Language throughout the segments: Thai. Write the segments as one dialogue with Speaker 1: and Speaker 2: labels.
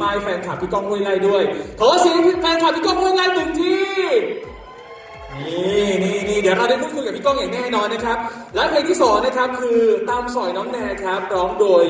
Speaker 1: ป้า
Speaker 2: ย
Speaker 3: แฟนคลับพี่ก้องห้วยไล่ด้วย ขอเสียงแฟนคลับพี่ก้องห้วยไล่หนึ่งทีนี่นี่นี่เดี๋ยวเราได้พูดคุยกับพี่ก้องอย่างแน่นอนนะครับ และเพลงที่สองนะครับคือตามสอยน้องแนครับร้องโดย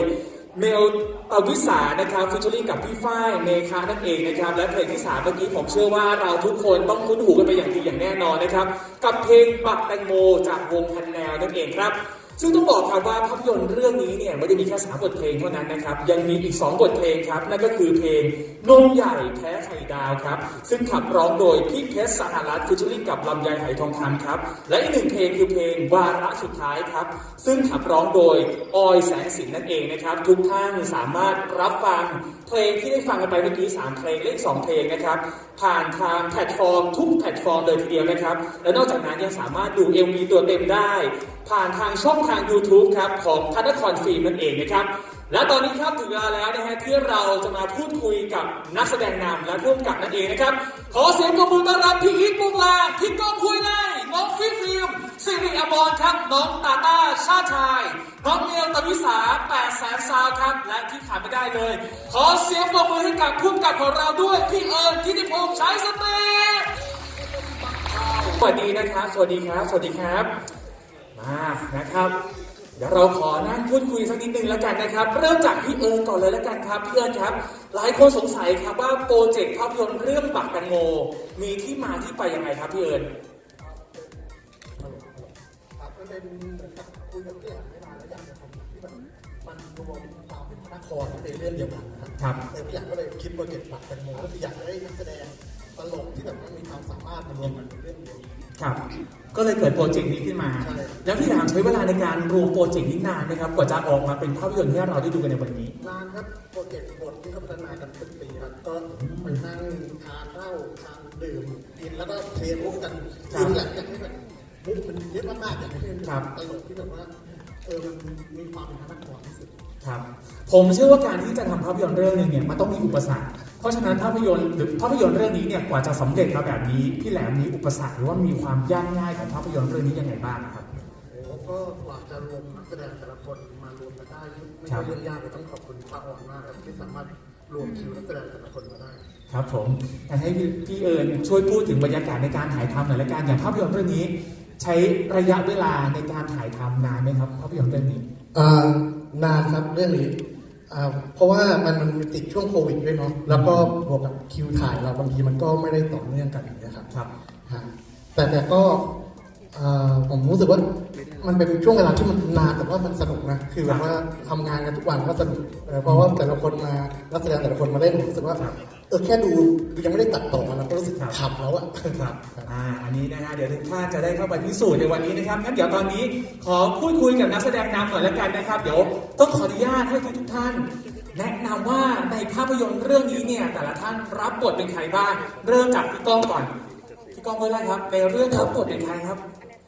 Speaker 3: เมลปวิสานะครับฟิชเชอริ่กับพี่ฝ้ายเมคานั่นเองนะครับ และเพลงที่สามเมื่อกี้ผมเชื่อว่าเราทุกคนต้องคุ้นหูกันไปอย่างดีอย่างแน่นอนนะครับ กับเพลงบักแตงโมจากวงพันแนวนั่นเองครับ ซึ่งต้องบอกครับว่าภาพยนตร์เรื่องนี้เนี่ยไม่ได้มีแค่สามบทเพลงเท่านั้นนะครับยังมีอีก 2 บทเพลงครับ นั่นก็คือเพลงนมใหญ่แพ้ไข่ดาวครับ ซึ่งขับร้องโดยพี่เพชรสหรัฐฟิชเชอริ่งกับลำไยไหทองคำครับ และอีกหนึ่งเพลงคือเพลงวาระสุดท้ายครับ ซึ่งขับร้องโดยออยแสงสินนั่นเองนะครับ ทุกท่านสามารถรับฟังเพลงที่ได้ฟังกันไปเมื่อกี้สามเพลงและอีกสองเพลงนะครับผ่านทางแพลตฟอร์มทุกแพลตฟอร์มเลยทีเดียวนะครับ และนอกจากนั้นยังสามารถดู MV ตัวเต็มได้ ผ่านทางช่องทาง YouTube ครับของธนครฟิล์มนั่นเองนะครับ และตอนนี้ครับถึงเวลาแล้วนะฮะที่เราจะมาพูดคุยกับนักแสดงนำและร่วมกับนั่นเองนะครับ ขอเสียงปรบมือต้อนรับพี่อีทปุงลาพี่ก้องคุยไล่น้องฟิลฟิล์มสิริอมรครับน้องตาต้าชาติชายน้องเมลตวิสาแปดแสนซาวครับและที่ขาดไม่ได้เลย ขอเสียงปรบมือให้กับผู้กำกับของเราด้วยพี่เอิญทิติพงษ์ใช้สเตสวัสดีนะครับ สวัสดีครับ สวัสดีครับ มานะครับ เดี๋ยวเราขอนั่งพูดคุยสักนิดนึงแล้วกันนะครับ เริ่มจากพี่เอิญก่อนเลยแล้วกันครับพี่เอิญครับ หลายคนสงสัยครับว่าโปรเจกต์ภาพยนตร์เรื่องบักแตงโม มีที่มาที่ไปยังไงครับพี่เอิญ
Speaker 4: ครับมันเป็นเหมือนกับคุยกับพี่หลังไม่นานแล้วอยากจะทำที่มันมันรวมความเป็นพระนครที่เป็นเรื่องเดียวกันนะครับ
Speaker 3: ครับ
Speaker 4: แต่พี่หลังก็เลยคิดโปรเจกต์ปักแตงโมก็คืออยากจะได้นักแสดงตลกที่แบบมันมีความสามารถมารวมกันเป็นเรื่องเดียว
Speaker 3: ครับ ก็เลยเกิดโปรเจกต์นี้ขึ้นมา
Speaker 4: ใช่
Speaker 3: แล้วพี่หลามใช้เวลาในการรวมโปรเจกต์นี้นานไหมครับ กว่าจะออกมาเป็นภาพยนตร์ที่เราได้ดูกันในวันนี้
Speaker 4: นานครับโปรเจกต์บทที่เขาพัฒนากันเป็นปีครับก็ไปนั่งทานเหล้าทานดื่มกินแล้วก็เทมุกกัน
Speaker 3: ครับ
Speaker 4: คืออยากอยากให้แบบมุกมันเยอะมากๆอยากให้เป็น
Speaker 3: ครับ
Speaker 4: ตลกที่แบบว่าเออมันมีความเป็นพระนครที่สุด
Speaker 3: ครับ ผมเชื่อว่าการที่จะทำภาพยนตร์เรื่องหนึ่งเนี่ยมันต้องมีอุปสรรค เพราะฉะนั้นภาพยนตร์หรือภาพยนตร์เรื่องนี้เนี่ยกว่าจะสำเร็จมาแบบนี้พี่แหลมมีอุปสรรคหรือว่ามีความยากง่ายของภาพยนตร์เรื่องนี้ยังไงบ้างครับ
Speaker 4: โอ้ก็กว่าจะรวมนักแสดงแต่ละคนมารวมกันได้ไม่
Speaker 3: ครั
Speaker 4: ใช่
Speaker 3: บ
Speaker 4: เรื่องยากเลยต้องขอบคุณพระอ่อนมากครับที่สามารถรวมคิวนักแสดงแต่ละคนมาได้
Speaker 3: ครับผมอยากให้พี่เอิญช่วยพูดถึงบรรยากาศในการถ่ายทำหน่อยละกันอย่างภาพยนตร์เรื่องนี้ ใช้ระยะเวลาในการถ่ายทำนานไหมครับภาพยนตร์เรื่องนี้
Speaker 4: อ่านานครับเรื่องนี้อ่า เพราะว่ามันมันติดช่วงโควิดด้วยเนาะแล้วก็บวกกับคิวถ่ายเราบางทีมันก็ไม่ได้ต่อเนื่องกันอย่างเงี้ยครับ
Speaker 3: ครับ
Speaker 4: ฮะแต่แต่ก็อ่า ผมรู้สึกว่ามันเป็นช่วงเวลาที่มันนานแต่ว่ามันสนุกนะคือแบบว่าทำงานกันทุกวันก็สนุกเออเพราะว่าแต่ละคนมานักแสดงแต่ละคนมาเล่นผมรู้สึกว่า
Speaker 3: ขับ
Speaker 4: เออแค่ดูยังไม่ได้ตัดต่อมันเราก็รู้สึกขับแล้วอะ
Speaker 3: ครับอ่าอันนี้นะฮะเดี๋ยวทุกท่านจะได้เข้าไปพิสูจน์ในวันนี้นะครับงั้นเดี๋ยวตอนนี้ขอพูดคุยกับนักแสดงนำหน่อยละกันนะครับ เดี๋ยวต้องขออนุญาตให้ทุกทุกท่าน แนะนำว่าในภาพยนตร์เรื่องนี้เนี่ยแต่ละท่านรับบทเป็นใครบ้างเริ่มจากพี่ก้องก่อน พี่ก้องเลยนะครับ ในเรื่องรับบทเป็นใครครับ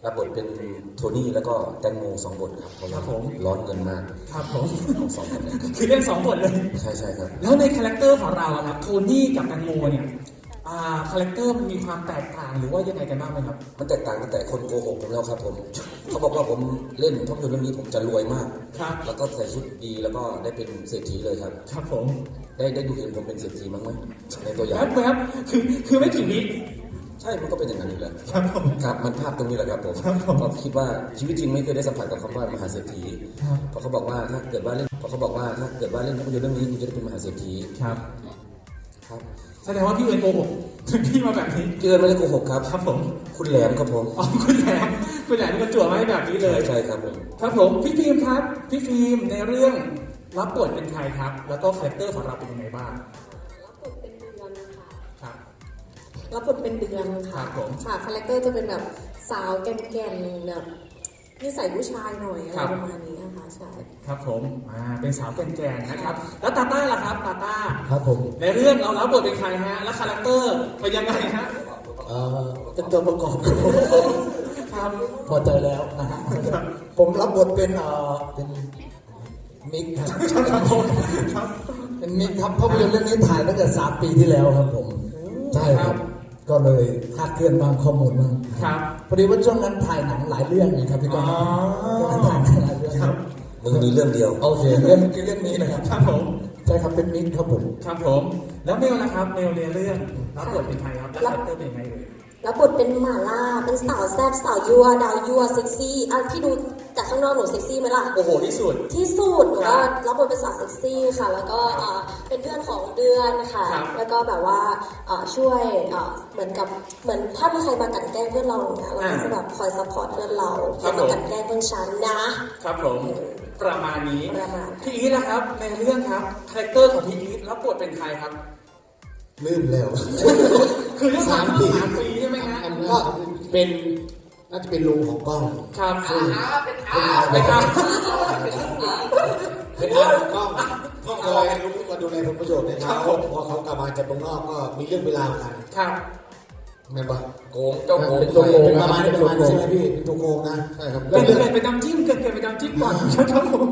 Speaker 5: รับบทเป็นโทนี่แล้วก็แตงโมสองบทครับเพราะ
Speaker 3: ครั
Speaker 5: ว่า
Speaker 3: บผม
Speaker 5: ร้อนเงินมาก
Speaker 3: ครับผม
Speaker 5: ทั้งสองคนเลย
Speaker 3: คือเล่นสองบทเลย
Speaker 5: ใช่ใช่ครับ
Speaker 3: แล้วในคาแรคเตอร์ของเราอะครับโทนี่กับแตงโมเนี่ยอ่าคาแรคเตอร์มันมีความแตกต่างหรือว่ายังไงกันบ้างไหมครับ
Speaker 5: มันแตกต่างตั้งแต่คนโกหกผมแล้วครับผมเขาบอกว่าผมเล่นภาพยนตร์เรื่องนี้ผมจะรวยมาก
Speaker 3: ครับ
Speaker 5: แล้วก็ใส่ชุดดีแล้วก็ได้เป็นเศรษฐีเลยครับ
Speaker 3: ครับผม
Speaker 5: ได้ได้ดูเห็นผมเป็นเศรษฐีมั้างไหมในตัวอย่าง
Speaker 3: แป๊บแป๊บคือคือไม่กี่วิ
Speaker 5: ใช่มันก็เป็นอย่างนั้นอยู่แล้ว
Speaker 3: ครับผม
Speaker 5: ครับมันภาพตรงนี้แหละครับผม
Speaker 3: ครับผม
Speaker 5: ก็คิดว่าชีวิตจริงไม่เคยได้สัมผัสกับคำว่ามหาเศรษฐี
Speaker 3: ครับ
Speaker 5: เพราะเขาบอกว่าถ้าเกิดว่าเล่นเพราะเขาบอกว่าถ้าเกิดว่าเล่นภาพยนตร์เรื่องนี้คุณจะได้เป็นมหาเศรษฐี
Speaker 3: ครับ
Speaker 5: ครับ
Speaker 3: แสดงว่าพี่เอิญโกหกถึงพี่มาแบบนี้
Speaker 5: เกินไม่ได้โกหกครับ
Speaker 3: ครับผม
Speaker 5: คุณแหลมครับผม
Speaker 3: อ๋อคุณแหลมคุณแหลมมันจั่วมาให้แบบนี้เลย
Speaker 5: ใช่ครับผม
Speaker 3: ครับผมพี่ฟิล์มครับ พี่ฟิล์มในเรื่องรับบทเป็นใครครับ แล้วก็คาแรคเตอร์ของเราเป็นยังไงบ้าง
Speaker 6: รับบทเป็นเดือน
Speaker 3: ครั
Speaker 6: ค่ะ
Speaker 3: บผม
Speaker 6: ค่ะคาแรคเตอร์จะเป็นแบบสาวแก่นๆแบบนิสัยผู้ชายหน่อยอะไร
Speaker 3: ครับ
Speaker 6: ประมาณนี้นะคะใช่
Speaker 3: ครับผมอ่าเป็นสาวแก่นๆนะครับ แล้วตาต้าล่ะครับตาต้า
Speaker 7: ครับผม
Speaker 3: ในเรื่องเรารับบทเป็นใครฮะแล้วคาแรคเตอร์เป็นยังไงฮะ
Speaker 7: เอ่อเป็นตัวประกอบ
Speaker 3: ครับ
Speaker 7: พอใจแล้วนะฮะผมรับบทเป็นเอ่อเป็นมิกครับเป็นมิกครับภาพยนตร์เรื่องนี้ถ่ายตั้งแต่สามปีที่แล้วครับผม ใช่ครับ ก็เลยคลาดเคลื่อนบางข้อมูลบ้าง
Speaker 3: ครับ
Speaker 7: พอดีว่าช่วงนั้นถ่ายหนังหลายเรื่องนะครับพี่ก้อง
Speaker 3: อ๋อ
Speaker 7: ช่วงนั้นถ่ายหนังหลายเรื่อง
Speaker 3: ครับ
Speaker 5: มึงมีเรื่องเดียว
Speaker 7: โอเคเรื่องคือเรื่องนี้นะครับ
Speaker 3: ครับผม
Speaker 7: ใช่ครับเป็นมิกครับผม
Speaker 3: ครับผม แล้วเมลนะครับเมลในเรื่องรับบทเป็นใครครับแล้วคาแรคเตอร์เป็นยังไงเอ่ย
Speaker 6: รับบทเป็นหมาล่า เป็นสาวแซ่บสาวยั่วดาวยั่วเซ็กซี่อะพี่ดูจากข้างนอกหนูเซ็กซี่ไหมล่ะ
Speaker 3: โอ้โหที่สุด
Speaker 6: ที่สุดหนูก็รับบทเป็นสาวเซ็กซี่ค่ะ แล้วก็เอ่อเป็นเพื่อนของเดือนค่ะ
Speaker 3: ครับ
Speaker 6: แล้วก็แบบว่าเอ่อช่วยเอ่อเหมือนกับเหมือนถ้ามีใครมากลั่นแกล้งเพื่อนเราอย่างเงี้ยเราก็จะแบบคอยซัพพอร์ตเพื่อนเรา
Speaker 3: ครั
Speaker 6: อย่า
Speaker 3: บผม
Speaker 6: มากลั่นแกล้งเพื่อนฉันนะ
Speaker 3: ครับผมประมาณนี้
Speaker 6: ประมาณ
Speaker 3: พี่อีทนะครับในเรื่องครับคาแรคเตอร์ของพี่อีทรับบทเป็นใครครับ
Speaker 7: ลืมแล้ว
Speaker 3: คือเรื่อง
Speaker 7: สามปี
Speaker 3: สามปีใช่ไหมฮะ
Speaker 7: ก็เป็นน่าจะเป็นลุงของกล้อง
Speaker 3: ครับ
Speaker 7: เป็นอา
Speaker 3: เป็นครับ
Speaker 7: เป็นอาของกล้องกล้องคอยลุกมาดูแลผลประโยชน์ในเขาพอเขากลับมาจากเมืองนอกก็มีเรื่องเวลากัน
Speaker 3: ครับ
Speaker 7: แม่นปะ
Speaker 5: โกงเจ้าโกง
Speaker 7: เป็นตัวโกงเป็นประมาณนี้ประมาณนี้ใช่ไหมพี่เป็นตัวโกงนะใช่ครับ
Speaker 3: เกิดเกิดไปน้ำจิ้มเกิดเกิดไปน้ำจิ้มก่อนครับผม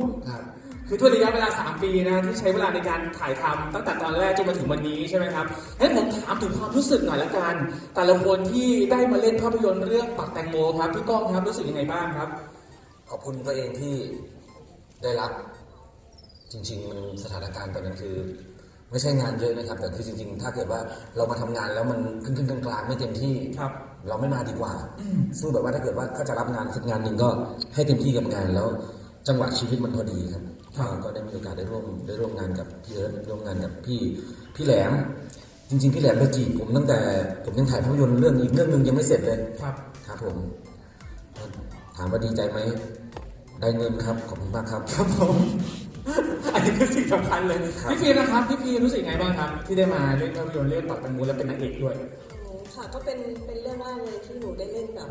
Speaker 7: ครับ
Speaker 3: คือทั่วระยะเวลา 3 ปีนะที่ใช้เวลาในการถ่ายทำตั้งแต่ตอนแรกจนมาถึงวันนี้ใช่ไหมครับให้ผมถามถึงความรู้สึกหน่อยละกัน แต่ละคนที่ได้มาเล่นภาพยนตร์เรื่องปักแตงโมครับพี่ก้องครับรู้สึกยังไงบ้างครับ
Speaker 5: ขอบคุณตัวเองที่ได้รับ จริง ๆ มันสถานการณ์ตอนนั้นคือ ไม่ใช่งานเยอะนะครับ แต่คือจริง ๆ ถ้าเกิดว่าเรามาทำงานแล้วมันขึ้นขึ้นกลางๆไม่เต็มที่
Speaker 3: ครับ
Speaker 5: เราไม่มาดีกว่าสู้แบบว่าถ้าเกิดว่าเขาจะรับงานสักงานหนึ่งก็ให้เต็มที่กับงานแล้ว จังหวะชีวิตมันพอดีครับ
Speaker 3: ครับ
Speaker 5: ก็ได้มีโอกาสได้ร่วมได้ร่วมงานกับพี่เอิร์ธร่วมงานกับพี่พี่แหลม จริง ๆ พี่แหลมไปจีบผมตั้งแต่ผมยังถ่ายภาพยนตร์เรื่องอีกเรื่องหนึ่งยังไม่เสร็จเลย
Speaker 3: ครับ
Speaker 5: ครับผม ถามว่าดีใจไหมได้เงินครับขอบคุณมากครับ
Speaker 3: ครับผมอันนี้คือสิ่งสำคัญเลย
Speaker 5: ครับ
Speaker 3: พี่ฟีนะครับพี่ฟีรู้สึกยังไงบ้างครับ ที่ได้มาเล่นภาพยนตร์เรื่องปักแตงโมและเป็นนางเอกด้วย
Speaker 6: อืมค่ะก็เป็นเป็นเรื่องแรกเลยที่หนูได้เล่นแบบ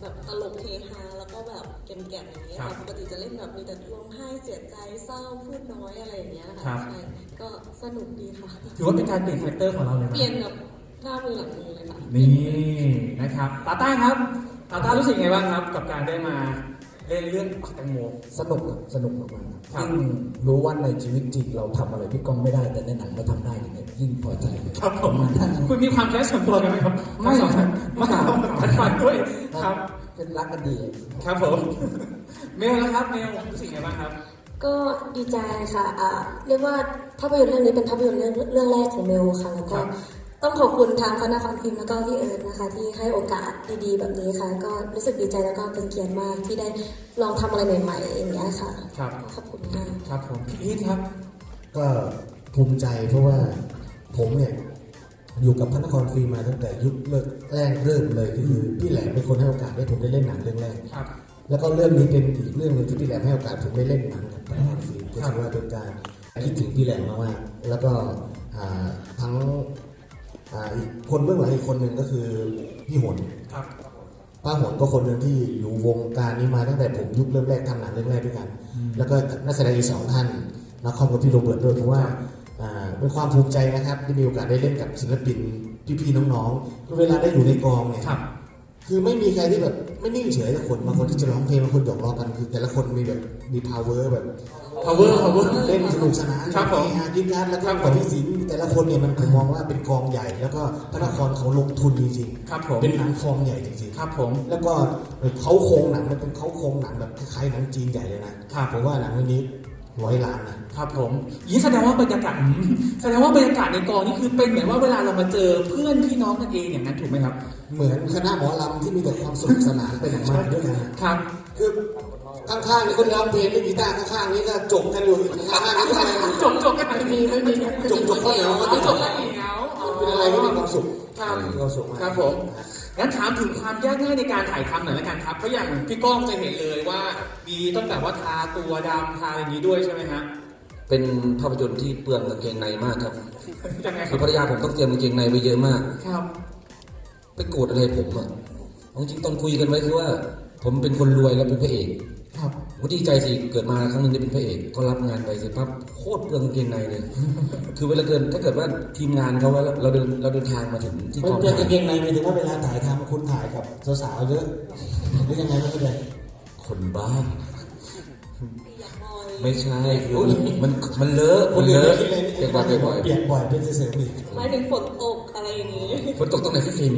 Speaker 6: แบบตลกเฮฮาแล้วก็แบบแก่นๆอย่างเงี้ย
Speaker 3: ครั
Speaker 6: ค่ะ
Speaker 3: บ
Speaker 6: ปกติจะเล่นแบบมีแต่ร้องไห้เสียใจเศร้าพูดน้อยอะไรอย่างเงี้ย
Speaker 3: ครั
Speaker 6: ค่ะ
Speaker 3: บ
Speaker 6: ใช่ก็สนุกดีค่ะ
Speaker 3: ถือว่าเป็นการเปลี่ยนคาแรคเตอร์ของเราเลยไหม
Speaker 6: เปลี่ยนแบบหน้ามือหลังมือเลยค่ะ
Speaker 3: นี่นะครับตาต้าครับตาต้ารู้สึกยังไงบ้างครับ กับการได้มา เล่นเรื่องปักแตงโม
Speaker 7: สนุกครับสนุกมากๆ
Speaker 3: ครับ
Speaker 7: ยิ่งรู้ว่าในชีวิตจริงเราทำอะไรพี่ก้องไม่ได้แต่ในหนังเราทำได้อย่างเงี้ยยิ่งพอใจเลย
Speaker 3: ครับผม
Speaker 7: ประาณนั้น
Speaker 3: คุณมีความแค้นส่วนตัวกันไหมครับทั้งสองท่านมาผัดฟันด้วยครับ
Speaker 7: เป็นรักกันดี
Speaker 3: ครับผมเมลแล้วครับเมลรู้สึกยังไงบ้างครับ
Speaker 6: ก็ดีใจค่ะอ่าเรียกว่าภาพยนตร์เรื่องนี้เป็นภาพยนตร์เรื่องเรื่องแรกของเมลค่ะแล้วก็
Speaker 3: ครับ
Speaker 6: ต้องขอบคุณทางคณะคอนฟิล์มแล้วก็พี่เอิร์ธนะคะ ที่ให้โอกาสดีๆแบบนี้ค่ะ ก็รู้สึกดีใจแล้วก็เป็นเกียรติมากที่ได้ลองทำอะไรใหม่ๆอย่างเงี้ยค่ะ
Speaker 3: ครับ
Speaker 6: ก็ขอบคุณมาก
Speaker 3: ครับผมพี่อีทครับ
Speaker 7: ก็ภูมิใจเพราะว่าผมเนี่ย อยู่กับพระนครฟิล์มมาตั้งแต่ยุคเลิกแรกเริ่มเลยคือพี่แหลมเป็นคนให้โอกาสให้ผมได้เล่นหนังเรื่องแรก
Speaker 3: ครับ
Speaker 7: แล้วก็เรื่องนี้เป็นอีกเรื่องหนึ่งที่พี่แหลมให้โอกาสผมได้เล่นหนังกับพระนครฟิล์มก็ถือว่าเป็นการคิดถึงพี่แหลมมากๆแล้วก็อ่าทั้ง อ่าอีกคนเบื้องหลังอีกคนหนึ่งก็คือพี่หน
Speaker 3: ครับ
Speaker 7: ป้าหนก็คนหนึ่งที่อยู่วงการนี้มาตั้งแต่ผมยุคเริ่มแรกทำหนังเรื่องแรกด้วยกัน แล้วก็นักแสดงอีกสองท่านนักคอมกับพี่โรเบิร์ตด้วยเพราะว่าอ่าเป็นความภูมิใจนะครับที่มีโอกาสได้เล่นกับศิลปินพี่ๆน้องๆคือเวลาได้อยู่ในกองเนี่ย
Speaker 3: ครับ
Speaker 7: คือไม่มีใครที่แบบไม่นิ่งเฉยทุกคนบางคนที่จะร้องเพลงบางคนหยอกล้อกันคือ แต่ละคนมีแบบมี power แบบ
Speaker 3: power power
Speaker 7: เล่นสนุกสนาน
Speaker 3: ครับผม
Speaker 7: เฮฮายิ้มการแล้วก็
Speaker 3: ครับผม
Speaker 7: กับพี่สิงห์ แต่ละคนเนี่ยมันผมมองว่าเป็นกองใหญ่ แล้วก็พระนครเขาลงทุนจริงๆ
Speaker 3: ครับผม
Speaker 7: เป็นหนังฟอร์มใหญ่จริงๆ
Speaker 3: ครับผม
Speaker 7: แล้วก็เขาโครงหนังมันเป็นเขาโครงหนังแบบคล้ายๆหนังจีนใหญ่เลยนะครับผมว่าหนังเรื่องนี้ร้อยล้านนะครับ
Speaker 3: ผมยี่แสดงว่าบรรยากาศอืมแสดงว่าบรรยากาศในกองนี่คือเป็นเหมือนว่าเวลาเรามาเจอเพื่อนพี่น้องกันเองอย่างนั้นถูกไหมครับ
Speaker 7: เหมือนคณะหมอลำที่มีแต่ความสนุกสนานเป็นอย่างมากด้วยกันนะครับคือ ข้างๆนี่คนร้องเพลงเล่นกีตาร์ข้างๆนี่ก็จบกันอยู่ข้างๆนี่ก็อะไร
Speaker 3: จบจบกันไม่มีไม่มี
Speaker 7: จบจบข้าวเหนียวก็
Speaker 3: จ
Speaker 7: จ
Speaker 3: บบกันเหนียว
Speaker 7: เป็นอะไรที่มีความสุข
Speaker 3: ครับ
Speaker 7: มีความสุขมาก
Speaker 3: ครับผมงั้นถามถึงความยากง่ายในการถ่ายทำหน่อยละกันครับเพราะอย่างพี่ก้องจะเห็นเลยว่า มีตั้งแต่ว่าทาตัวดำทาอะไรอย่างนี้ด้วยใช่ไหมฮะ
Speaker 5: เป็นภาพยนตร์ที่เปลืองกางเกงในมากครับ
Speaker 3: ยังไงค
Speaker 5: คื
Speaker 3: รั
Speaker 5: อบภรรยาผมต้องเตรียมกางเกงในไว้เยอะมาก
Speaker 3: ครับ
Speaker 5: ไปโกรธอะไรผมอะเอาจริงๆตอนคุยกันไว้คือว่า ผมเป็นคนรวยแล้วเป็นพระเอก
Speaker 4: ครับ
Speaker 5: ผมก็ดีใจสิเกิดมาครั้งหนึงได้เป็นพระเอกก็รับงานไปเสร็จปั๊บโคตรเปลืองกางเกงในเลย คือเวลาเกินถ้าเกิดว่าทีมงานเขาว่าเราเดินเราเดินทางมาถึงที่
Speaker 7: ไม่
Speaker 5: กอง
Speaker 7: เพื่อน
Speaker 5: ถ่าย
Speaker 7: กางเกงในหมายถึงว่าเวลาถ่ายทำคุณถ่ายกับสาวๆเยอะหรือยังไงไม่เข้าใจ
Speaker 5: คนบ้าไม่ใช่คือมันมันเลอะ
Speaker 7: ค
Speaker 5: มันน
Speaker 7: อื่น
Speaker 5: เลอะ
Speaker 7: ไม่คิดเลย
Speaker 5: เปียกบ่อยเปียกบ่อย
Speaker 7: เปียกบ่อยเป็นเสริมอีก
Speaker 6: หมายถึงฝนตกอะไรอย่างนี้
Speaker 5: ฝนตกตรงไหนพี่ฟิล์ม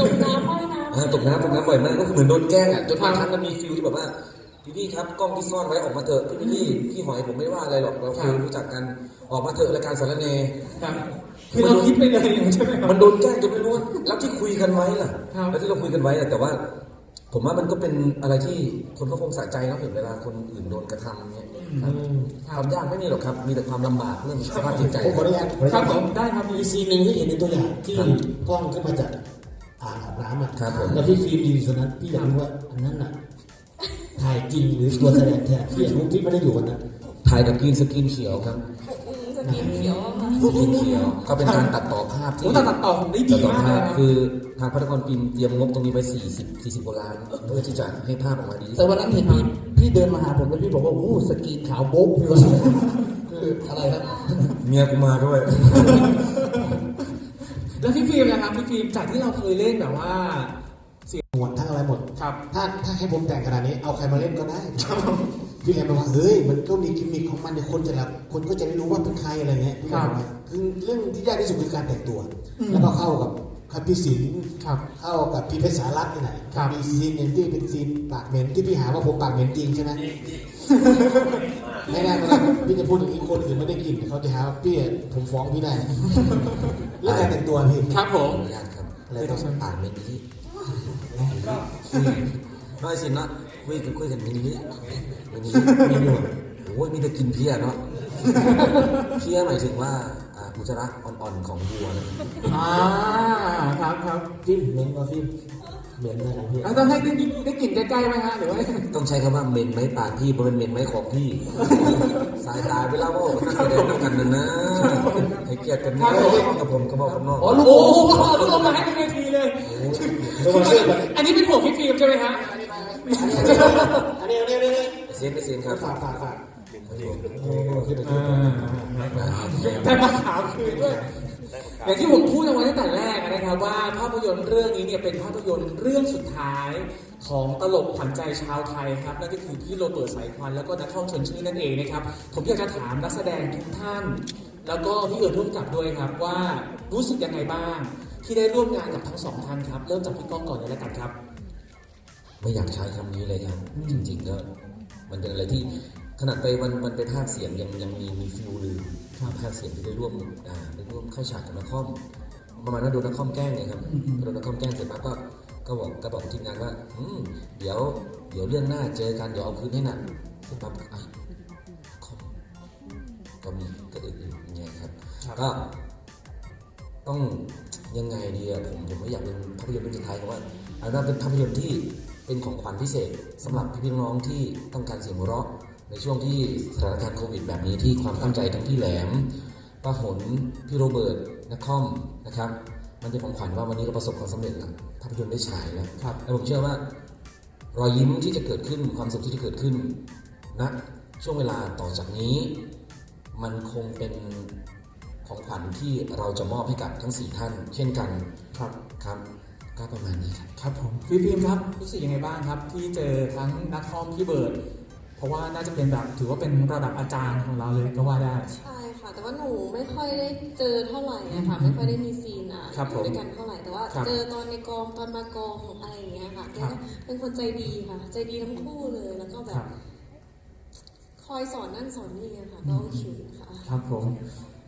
Speaker 6: จมน้ำว่ายน้ำ
Speaker 5: อ่าตกน้ำตกน้ำบ่อยมากก็คือเหมือนโดนแกล้งอะจนบางครั้งมันมีฟิลที่แบบว่า พี่พี่ครับกล้องที่ซ่อนไว้ออกมาเถอะพี่พี่พี่หอยผมไม่ว่าอะไรหรอกเราเคยรู้จักกันออกมาเถอะรายการสารเน
Speaker 3: ครับคือเราคิดไปเลยอย่างนี้ใช่ไหมครับ
Speaker 5: มันโดนแกล้งจนไม่รู้ว่าแล้วที่คุยกันไว้ล่ะ
Speaker 3: ครับ
Speaker 5: แล้วที่เราคุยกันไว้อะแต่ว่า ผมว่ามันก็เป็นอะไรที่คนก็คงสะใจนะเห็นเวลาคนอื่นโดนกระทำเนี่ยครับความยากไม่มีหรอกครับ มีแต่ความลำบากเรื่องสภาพจิตใจ
Speaker 7: ผมขออนุญาตขออนุ
Speaker 3: ครั
Speaker 7: ญา
Speaker 3: บ
Speaker 7: ต
Speaker 3: ผมได้ครับ
Speaker 7: มีซีนหนึ่งที่เห็นในตัวอย่างที่กล้องขึ้นมาจากอ่างอาบน้ำอะ
Speaker 5: ครับผม
Speaker 7: แล้วพี่ฟิล์มยืนอยู่ตรงนั้นพี่อยากรู้ว่าอันนั้นน่ะ ถ่ายจริงหรือตัวแสดงแทนพี่อยากรู้พี่ไม่ได้อยู่วันนั้น
Speaker 5: ถ่ายกับกรีนสกรีนเขียวครับ
Speaker 6: สกินเขียวอะค่ะ
Speaker 5: สกรีนเขียว ก็เป็นการตัดต่อภาพ
Speaker 3: โอ้
Speaker 5: ที่
Speaker 3: แต่ตัดต่อผมได้ดี
Speaker 5: ตัดต่อ
Speaker 3: มากเลย
Speaker 5: ภาพ
Speaker 3: นะ
Speaker 5: คือทางพัฒนากรฟิล์มเตรียมงบตรงนี้ไว้40 40กว่าล้านเพื่อที่จะให้ภาพออกมาดีที่
Speaker 7: แต่
Speaker 5: สุด
Speaker 7: วันนั้นเห็นพี่พี่เดินมาหาผมแล้วพี่บอกว่าโอ้สกรีนขาวโบ๊กพี่ว่าคืออะไรครับ
Speaker 5: เมียกูมาด้วย
Speaker 3: แล้วพี่ฟิล์มนะครับพี่ฟิล์มจากที่เราเคยเล่นแบบว่า
Speaker 7: หมดทั้งอะไรหมด
Speaker 3: ครับ
Speaker 7: ถ้าถ้าให้ผมแต่งขนาดนี้เอาใครมาเล่นก็ได้พี่เลยบอกว่าเฮ้ยมันก็มีกิมมิคของมันเนี่ยคนจะรับคนก็จะได้รู้ว่าเป็นใครอะไรเงี้ยพี่เลยบอกว่าคือเรื่องที่ยากที่สุดคือการแต่งตัว แล้วก็เข้ากับคับพี่ศิลป์
Speaker 3: ครับ
Speaker 7: เข้ากับพี่เพชรสารัตน์นี่ไหน
Speaker 3: ครับ
Speaker 7: มีซีนหนึ่งที่เป็นซีนปากเหม็นที่พี่หาว่าผมปากเหม็นจริงใช่ไหมไม่ได้ไม่ได้พี่จะพูดอย่างนี้คนอื่นไม่ได้กินเขาจะหาว่าพี่ผมฟ้องพี่ได้เรื่องการแต่งตัวพี่
Speaker 3: ครับผม
Speaker 5: ขออนุญาตครับ
Speaker 7: อะไรต้อง
Speaker 5: อ่านเมน นี้น้อยสินะคุยกันคุยกันเมนนี้มีนี้เมนูโอ้ยมีแต่กินเพี้ยเนาะเพี้ยหมายถึงว่าอ่าอุจจาระอ่อนๆของวัวนะ
Speaker 3: อ่าครับครับ
Speaker 7: จิ้มเน้นมาจิ้ม เหม็นเลยนะพี่
Speaker 3: แล้วต้องให้ได้ยินได้กลิ่นใกล้ๆไหมฮะหรือว่า
Speaker 5: ต้องใช้คำว่าเมนไม้ปากพี่เพราะเป็นเมนไม้ของพี่ สายตาเวลาว่านักแสดงด้วยกันนะนะให้เกียรติกันนะกับผมกับบอกกับน้อง
Speaker 3: อ๋อลูกโอ้โหลูกลงมาให้เป็นเวทีเลย
Speaker 7: สปอนเซอร์ก่อน
Speaker 3: อันนี้เป็นหัวพี่ฟิล์มใช่ไหมฮะ
Speaker 7: อันนี้อันนี้อันนี้
Speaker 5: เซียนไปเซียนครับ
Speaker 7: ฝากฝากฝากโอ้โหขึ้นไป
Speaker 3: อ่
Speaker 7: ขึ้นไปา
Speaker 3: แต่มาขาวคืนด้วย อย่างที่ผมพูดเอาไว้ตั้งแต่แรกนะครับว่าภาพยนตร์เรื่องนี้เนี่ยเป็นภาพยนตร์เรื่องสุดท้ายของตลกขวัญใจชาวไทยครับนั่นก็คือพี่โรเบิร์ตสายควันแล้วก็นักท่องชิญชื่อนั่นเองนะครับผมอยากจะถามนักแสดงทุกท่าน แล้วก็พี่เอิญร่วมกับด้วยครับว่ารู้สึกยังไงบ้าง ที่ได้ร่วมงานกับทั้งสองท่านครับ เริ่มจากพี่ก้องก่อนเลยแล้วกันครับ
Speaker 5: ไม่อยากใช้คำนี้เลยครับ จริงๆก็มันเป็นอะไรที่ ขนาดไปมันมันไปภาคเสียงยังยังมีมีฟิลลืมภาคเสียงที่ได้ร่วมอ่าได้ร่วมเข้าฉากกับนักคอมประมาณนั้นโดนนักคอมแกล้งเลยครับโดนนักคอมแกล้งเสร็จปั๊บก็ก็บอกก็บอกทีมงานว่าอืมเดี๋ยวเดี๋ยวเรื่องหน้าเจอกันเดี๋ยวเอาคืนให้หนักเสร็จปั๊บอะคอมก็มีก็อื่นๆอย่างเงี้ยครับก็ต้องยังไงดีอะผมผมไม่อยากเป็นภาพยนตร์เรื่องสุดท้ายเพราะว่าอันนั้นเป็นภาพยนตร์ที่เป็นของขวัญพิเศษสำหรับพี่ๆน้องๆที่ต้องการเสียงหัวเราะ ในช่วงที่สถานการณ์โควิดแบบนี้ที่ความตั้งใจทั้งพี่แหลมป้าหนพี่โรเบิร์ตนักคอมนะครับ มันเป็นของขวัญว่าวันนี้เราประสบความสำเร็จแล้วภาพยนตร์ได้ฉายแล้วและผมเชื่อว่ารอยยิ้มที่จะเกิดขึ้นความสุขที่จะเกิดขึ้นณช่วงเวลาต่อจากนี้ มันคงเป็นของขวัญที่เราจะมอบให้กับทั้งสี่ท่าน เช่นกัน
Speaker 3: ครับ
Speaker 5: ครับก็ประมาณนี้ครับ
Speaker 3: ครับผมฟิล์มครับรู้สึกยังไงบ้างครับ ที่เจอทั้งนักคอมพี่เบิร์ด เพราะว่าน่าจะเป็นแบบถือว่าเป็นระดับอาจารย์ของเราเลยก็ว่าได้
Speaker 6: ใช่ค่ะ แต่ว่าหนูไม่ค่อยได้เจอเท่าไหร่อะค่ะ ไม่ค่อยได้มีซีนอะ
Speaker 3: ครับผม
Speaker 6: ด้วยกันเท่าไหร่ แต่ว่า
Speaker 3: ครับ
Speaker 6: เจอตอนในกองตอนมากองอะไรอย่างเงี้ยค่ะแก
Speaker 3: ครับ
Speaker 6: ก็เป็นคนใจดีค่ะ ใจดีทั้งคู่เลย แล้วก็แบ
Speaker 3: ครับ บ
Speaker 6: คอยสอนนั่นสอนนี่อะค่ะก็โอเคค่ะ
Speaker 3: ครับผม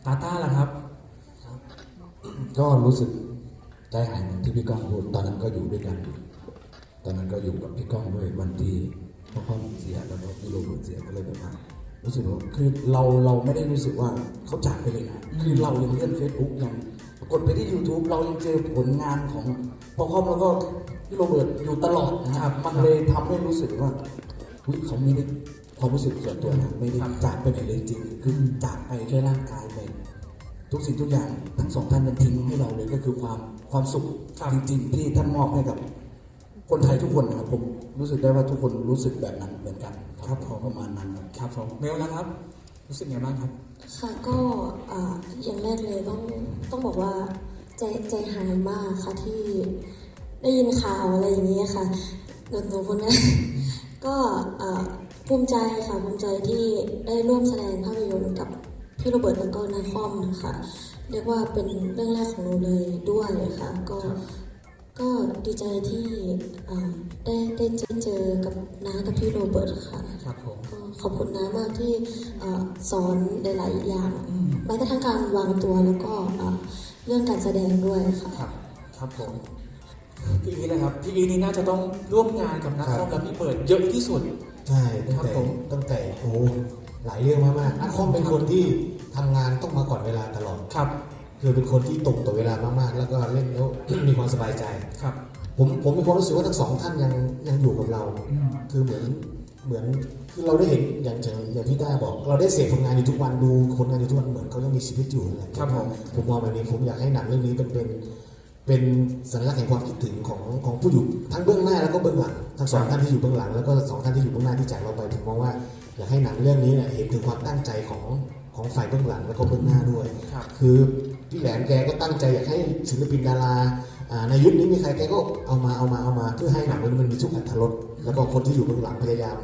Speaker 3: ตาต้าล่ะครับ
Speaker 8: ก็รู้สึกใจหายเหมือนที่พี่ก้องพูดตอนนั้นก็อยู่ด้วยกันอยู่ตอนนั้นก็อยู่กับพี่ก้องด้วยวันที่ พ่อข้องเสียแล้วก็พี่โรเบิร์ตเสียก็เลยแบบว่ารู้สึกว่าคือเราเราไม่ได้รู้สึกว่าเขาจากไปเลยนะคือเรายังเลื่อนเฟซบุ๊กยังกดไปที่ YouTube เรายังเจอผลงานของพ่อข้องแล้วก็พี่โรเบิร์ตอยู่ตลอดนะครับมันเลยทำให้รู้สึกว่าอุ๊ยเขาไม่ได้ความรู้สึกส่วนตัวนะไม่ได้จากไปไหนเลยจริงคือจากไปแค่ร่างกายไปทุกสิ่งทุกอย่างทั้งสองท่านนั้นทิ้งให้เราเลยก็คือความความสุขจริงๆที่ท่านมอบให้กับ คนไทยทุกคนนะครับผมรู้สึกได้ว่าทุกคนรู้สึกแบบนั้นเหมือนกันครับพอประมาณนั้นครับ
Speaker 3: ครับผมเมลนะครับ รู้สึกไงบ้างครับ
Speaker 6: ค่ะก็อ่าอย่างแรกเลยต้องต้องบอกว่าใจใจหายมากค่ะที่ได้ยินข่าวอะไรอย่างนี้ยค่ะหนูหนูคนนั้นก็อ่าภูมิใจค่ะภูมิใจที่ได้ร่วมแสดงภาพยนตร์กับพี่โรเบิร์ตแล้วก็นาคอมค่ะเรียกว่าเป็นเรื่องแรกของหนูเลยด้วยค่ะก็ ก็ดีใจที่อ่าได้ได้เจอเจอกับน้ากับพี่โรเบิร์ตค่ะ
Speaker 3: ครับผม
Speaker 6: ก็ขอบคุณน้ามากที่เอ่อสอนหลาย ๆ อย่างแม้กระทั่งการวางตัวแล้วก็เอ่อเรื่องการแสดงด้วยค่ะ
Speaker 3: ครับครับผมพี่อีนะครับพี่อีนี่น่าจะต้องร่วมงานกับนักคอมและพี่เปิดเยอะที่สุด
Speaker 7: ใช่ตั้ง
Speaker 3: ครับ
Speaker 7: แต่
Speaker 3: ผม
Speaker 7: ตั้งแต่โอ้หลายเรื่องมากๆนักคอมเป็นคนที่ทำงานต้องมาก่อนเวลาตลอด
Speaker 3: ครับ
Speaker 7: คือเป็นคนที่ตรงต่อเวลามากๆ แล้วก็เล่นแล้ว มีความสบายใจ
Speaker 3: ครับ
Speaker 7: ผมผมมีความรู้สึกว่าทั้งสองท่านยังยังอยู่กับเรา
Speaker 3: อืม
Speaker 7: คือเหมือนเหมือนคือเราได้เห็นอย่างอย่างอย่างที่ต้าบอก เราได้เสพผลงานอยู่ทุกวันดูผลงานอยู่ทุกวันเหมือนเขายังมีชีวิตอยู่นั่นแหละ
Speaker 3: ครับผม
Speaker 7: ผมมองแบบนี้ผมอยากให้หนังเรื่องนี้เป็นเป็นเป็นสัญลักษณ์แห่งความคิดถึงของของผู้อยู่ทั้งเบื้องหน้าแล้วก็เบื้องหลังทั้งสองท่านที่อยู่เบื้องหลังแล้วก็สองท่านที่อยู่เบื้องหน้าที่จากเราไปผมมองว่าอยากให้หนังเรื่องนี้เนี่ยเห็นถึงความตั้งใจของของฝ่ายเบื้องหลังแล้วก็เบื้องหน้าด้วย
Speaker 3: ครับ
Speaker 7: คือ พี่แหลมแกก็ตั้งใจอยากให้ศิลปินดาราอ่าในยุคนี้มีใครแกก็เอามาเอามาเอามาเพื่อให้หนังมันมันมีทุกอัตรสแล้วก็คนที่อยู่เบื้องหลังพยายาม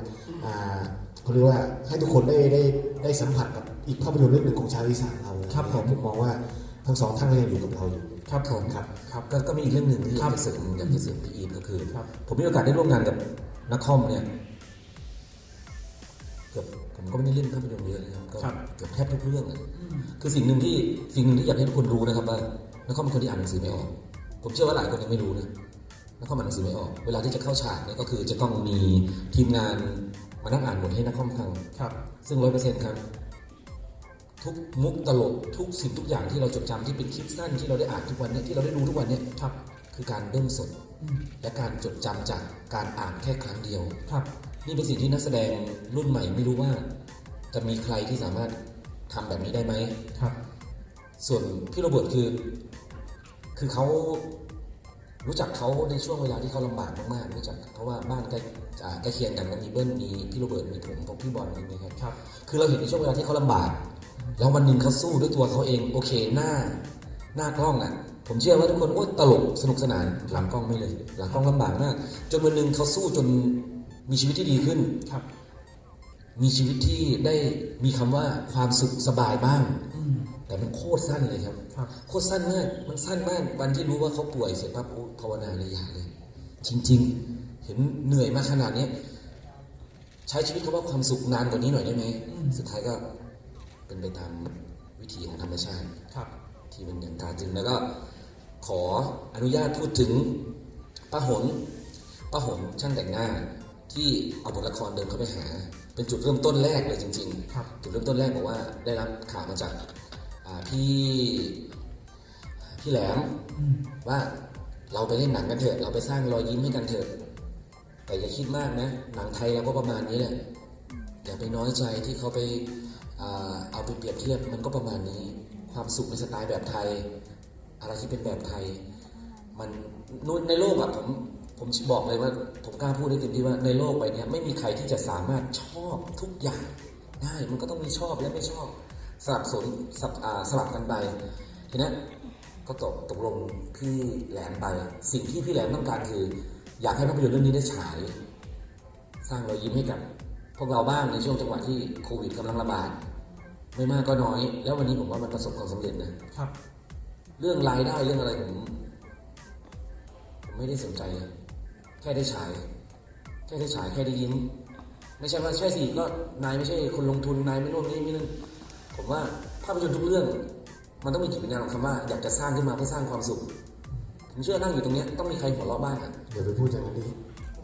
Speaker 7: อ่าเขาเรียกว่าให้ทุกคนได้ได้ได้สัมผัสกับอีกภาพยนตร์เรื่องหนึ่งของชาวอีสานเรา
Speaker 3: ครับผม
Speaker 7: ผมมองว่าทั้งสองท่านก็ยังอยู่กับเราอยู่
Speaker 3: ครับผม
Speaker 7: ครับ
Speaker 3: ครับ
Speaker 5: ก็ก็มีอีกเรื่องหนึ่งที่อ
Speaker 3: ครั
Speaker 5: ยา
Speaker 3: บ
Speaker 5: กจะเสริมอยากจะเสริมพี่อีทก็คือ
Speaker 3: ครับ
Speaker 5: ผมมีโอกาสได้ร่วมงานกับนักคอมเนี่ยเกือบผมก็ไม่ได้เล่นภาพยนตร์เยอะนะครับก็
Speaker 3: ครับ
Speaker 5: เกือบแทบทุกเรื่องเลยคือสิ่งหนึ่งที่สิ่งหนึ่งที่อยากให้ทุกคนรู้นะครับว่านักคอมเป็นคนที่อ่านหนังสือไม่ออก ผมเชื่อว่าหลายคนยังไม่รู้นะนักคอมอ่านหนังสือไม่ออก เวลาที่จะเข้าฉากเนี่ยก็คือจะต้องมีทีมงานมานั่งอ่านบทให้นักคอมฟัง
Speaker 3: ครับ
Speaker 5: ซึ่งร้อยเปอร์เซ็นต์ครับ ทุกมุกตลกทุกสิ่งทุกอย่างที่เราจดจำที่เป็นคลิปสั้นที่เราได้อ่านทุกวันเนี้ที่เราได้ดูทุกวันเนี้
Speaker 3: ครับ
Speaker 5: คือการเริ่มสด และการจดจำจากการอ่านแค่ครั้งเดียว
Speaker 3: ครับ
Speaker 5: นี่เป็นสิ่งที่นักแสดงรุ่นใหม่ไม่รู้ว่า จะมีใครที่สามารถทำแบบนี้ได้ไหม
Speaker 3: ครับ
Speaker 5: ส่วนพี่โรเบิร์ตคือ คือเขารู้จักเขาในช่วงเวลาที่เขาลำบากมากๆรู้จักเพราะว่าบ้านใกล้อ่าใกล้เคียงกันมันมีเบิ้ลมีพี่โรเบิร์ตมีผมผมพี่บอลอย่างเงี้ยครับ
Speaker 3: ครับ
Speaker 5: คือเราเห็นในช่วงเวลาที่เขาลำบาก แล้ววันหนึ่งเขาสู้ด้วยตัวเขาเองโอเคหน้า หน้ากล้องอะผมเชื่อว่าทุกคนโอ้ยตลกสนุกสนานหลังกล้องไม่เลย หลังกล้องลำบากมากจนวันหนึ่งเขาสู้จน มีชีวิตที่ดีขึ้น
Speaker 3: ครับ
Speaker 5: มีชีวิตที่ได้มีคำว่าความสุขสบายบ้าง
Speaker 3: อืม
Speaker 5: แต่มันโคตรสั้นเลยครับ
Speaker 3: ครับ
Speaker 5: โคตรสั้นมาก มันสั้นมาก วันที่รู้ว่าเขาป่วยเสร็จปั๊บโอ้ภาวนาเลยอย่าเลย จริง ๆ เห็นเหนื่อยมาขนาดเนี้ยใช้ชีวิตคำว่าความสุขนานกว่านี้หน่อยได้ไหม สุดท้ายก็เป็นไปตามวิถีของธรรมชาติ
Speaker 3: ครับ
Speaker 5: ที่มันอย่างตราตรึงแล้วก็ ขออนุญาตพูดถึงป้าหนป้าหนช่างแต่งหน้า ที่เอาบทละครเดินเข้าไปหา เป็นจุดเริ่มต้นแรกเลยจริงๆ
Speaker 3: ครับ
Speaker 5: จุดเริ่มต้นแรกบอกว่าได้รับข่าวมาจากอ่าพี่พี่แหลม
Speaker 3: อืม
Speaker 5: ว่าเราไปเล่นหนังกันเถอะ เราไปสร้างรอยยิ้มให้กันเถอะ แต่อย่าคิดมากนะ หนังไทยเราก็ประมาณนี้แหละ อย่าไปน้อยใจที่เขาไปอ่าเอาไปเปรียบเทียบมันก็ประมาณนี้ ความสุขในสไตล์แบบไทย อะไรที่เป็นแบบไทย มันนู่นในโลกอะผม ผมบอกเลยว่าผมกล้าพูดได้เต็มที่ว่าในโลกใบเนี้ยไม่มีใครที่จะสามารถชอบทุกอย่างได้มันก็ต้องมีชอบและไม่ชอบสลับสนสลับอ่าสลับกันไปทีนี้ก็ตกตกลงพี่แหลมไป สิ่งที่พี่แหลมต้องการคือ อยากให้ภาพยนตร์เรื่องนี้ได้ฉาย สร้างรอยยิ้มให้กับ พวกเราบ้างในช่วงจังหวะที่โควิดกำลังระบาดไม่มากก็น้อย แล้ววันนี้ผมว่ามันประสบความสำเร็จนะ
Speaker 3: ครับ
Speaker 5: เรื่องรายได้เรื่องอะไรผมผมไม่ได้สนใจเลยแค่ได้ฉาย แค่ได้ฉายแค่ได้ยิ้ม ไม่ใช่ว่าใช่สิก็นายไม่ใช่คนลงทุนนายไม่นู่นนี่ไม่นั่นผมว่าภาพยนตร์ทุกเรื่อง มันต้องมีจิตวิญญาณของคำว่าอยากจะสร้างขึ้นมาเพื่อสร้างความสุขผมเชื่อนั่งอยู่ตรงเนี้ยต้องมีใครหัวเราะบ้างอะ
Speaker 7: เดี๋ยวไปพูดอย่างนั้นดิ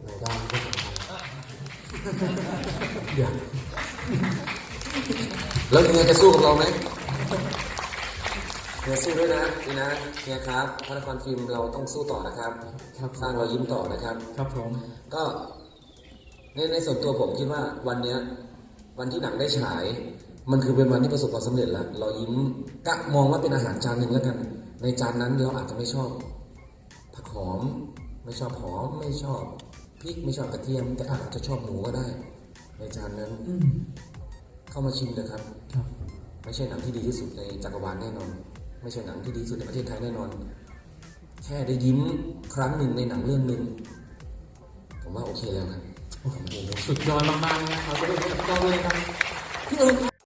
Speaker 7: รายได้ก็สำคัญเดี๋ยว
Speaker 5: แล้วเฮียจะสู้กับเราไหม เฮียสู้ด้วยนะนี่นะเฮียครับพระนครฟิล์มเราต้องสู้ต่อนะครับ
Speaker 3: ครับ
Speaker 5: สร้างรอยยิ้มต่อนะครับ
Speaker 3: ครับผม
Speaker 5: ก็ในในส่วนตัวผมคิดว่าวันเนี้ยวันที่หนังได้ฉาย มันคือเป็นวันที่ประสบความสำเร็จแล้วเรายิ้มกะมองว่าเป็นอาหารจานหนึ่งแล้วกัน ในจานนั้นเราอาจจะไม่ชอบผักหอม ไม่ชอบหอมไม่ชอบพริกไม่ชอบกระเทียม แต่อาจจะชอบหมูก็ได้ ในจานนั้นเข้ามาชิมเลยครับ
Speaker 3: ครับ
Speaker 5: ไม่ใช่หนังที่ดีที่สุดในจักรวาลแน่นอน ไม่ใช่หนังที่ดีที่สุดในประเทศไทยแน่นอน แค่ได้ยิ้มครั้งหนึ่งในหนังเรื่องหนึ่งผมว่าโอเคแล้วครับ
Speaker 3: โอ้โหสุดยอดมากๆนะครับก็เป็นกับพี่ก้องเลยนะครับพี่เอิญ